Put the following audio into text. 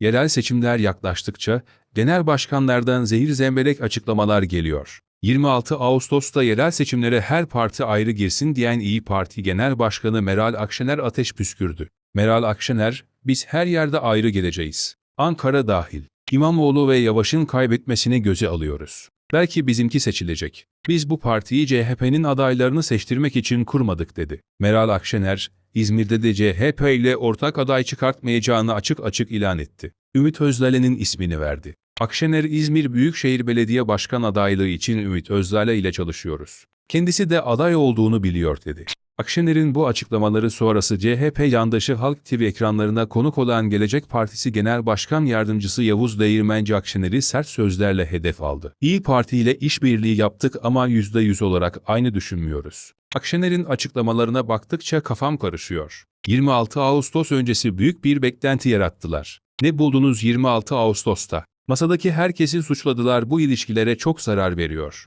Yerel seçimler yaklaştıkça genel başkanlardan zehir zemberek açıklamalar geliyor. 26 Ağustos'ta yerel seçimlere her parti ayrı girsin diyen İyi Parti Genel Başkanı Meral Akşener ateş püskürdü. Meral Akşener, biz her yerde ayrı geleceğiz. Ankara dahil. İmamoğlu ve Yavaş'ın kaybetmesini göze alıyoruz. Belki bizimki seçilecek. Biz bu partiyi CHP'nin adaylarını seçtirmek için kurmadık dedi. Meral Akşener, İzmir'de de CHP ile ortak aday çıkartmayacağını açık açık ilan etti. Ümit Özdağ'ın ismini verdi. Akşener İzmir Büyükşehir Belediye Başkan adaylığı için Ümit Özdağ ile çalışıyoruz. Kendisi de aday olduğunu biliyor dedi. Akşener'in bu açıklamaları sonrası CHP yandaşı Halk TV ekranlarına konuk olan Gelecek Partisi Genel Başkan Yardımcısı Yavuz Değirmenci Akşener'i sert sözlerle hedef aldı. İyi Parti ile işbirliği yaptık ama %100 olarak aynı düşünmüyoruz. Akşener'in açıklamalarına baktıkça kafam karışıyor. 26 Ağustos öncesi büyük bir beklenti yarattılar. Ne buldunuz 26 Ağustos'ta? Masadaki herkesi suçladılar bu ilişkilere çok zarar veriyor.